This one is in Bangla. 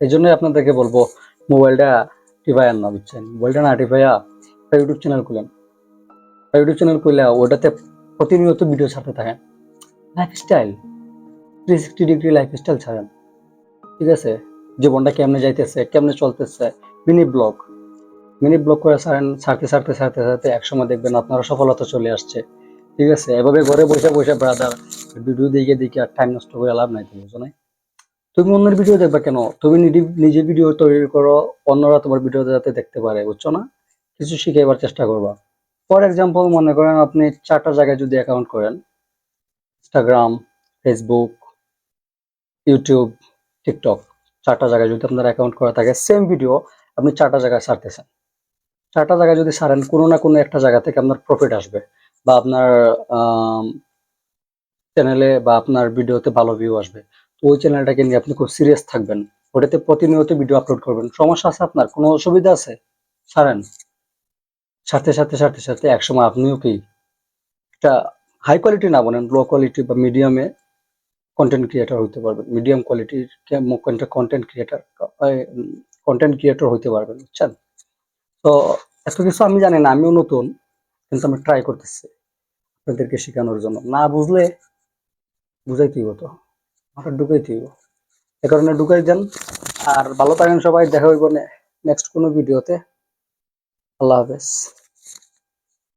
এই জন্যই আপনাদেরকে বলব, মোবাইলটা টিপায়ার না বুঝছেন। মোবাইলটা না একটা ইউটিউব চ্যানেল খুলেন। ইউটিউব চ্যানেল খুলে ওটাতে প্রতিনিয়ত ভিডিও ছাড়তে থাকেন। Lifestyle three sixty degree lifestyle ছাড়েন। ঠিক আছে? জীবনটা কেমনে যাইতেছে, কেমনে চলতেছে? মিনি ব্লগ মিনি ব্লগ করে ছাড়েন, ছাড়তে ছাড়তে ছাড়তে ছাড়তে একসময় দেখবেন আপনারা সফলতা চলে আসছে। ঠিক আছে? এভাবে ঘরে বসে বসে ব্রাদার ভিডিও দিকে দিকে আর টাইম নষ্ট করে লাভ নাই বুঝো নাই? তুমি অন্যের ভিডিও দেখবা কেন? তুমি নিজে- ভিডিও তৈরি করো, অন্যরা তোমার ভিডিও যাতে দেখতে পারে, বুঝছ না? কিছু শিখাইবার চেষ্টা করবা। ফর এক্সাম্পল মনে করেন আপনি চারটা জায়গায় যদি অ্যাকাউন্ট করেন ইনস্টাগ্রাম ফেসবুক ইউটিউব টিকটক চারটা জায়গায় যদি আপনার অ্যাকাউন্ট করা থাকে সেম ভিডিও আপনি চারটা জায়গায় ছাড়তেছেন চারটা জায়গায় যদি সারেন, কোনো না কোনো একটা জায়গা থেকে আপনার প্রফিট আসবে বা আপনার চ্যানেলে বা আপনার ভিডিওতে ভালো ভিউ আসবে। তো ওই চ্যানেলটাকে নিয়ে আপনি খুব সিরিয়াস থাকবেন। ওটাতে প্রতিনিয়ত ভিডিও আপলোড করবেন। সমস্যা আছে আপনার? কোনো অসুবিধা আছে? ছাড়েন। সাথে সাথে সাথে সাথে একসময় আপনিও কি একটা হাই কোয়ালিটি না বলেন লো কোয়ালিটি বা মিডিয়ামে কন্টেন্ট ক্রিয়েটার হইতে পারবেন। মিডিয়াম কোয়ালিটির কন্টেন্ট ক্রিয়েটার কন্টেন্ট ক্রিয়েটর হইতে পারবেন, বুঝছেন? তো এত কিছু আমি জানি না, আমিও নতুন, কিন্তু আমি ট্রাই করতেছি আপনাদেরকে শেখানোর জন্য। না বুঝলে বুঝাইতেই হতো মাথা ঢুকাইতেই হইব। এ কারণে ঢুকাই দেন, আর ভালো থাকেন সবাই, দেখা হইব নেক্সট কোনো ভিডিওতে। আল্লাহ হাফেজ।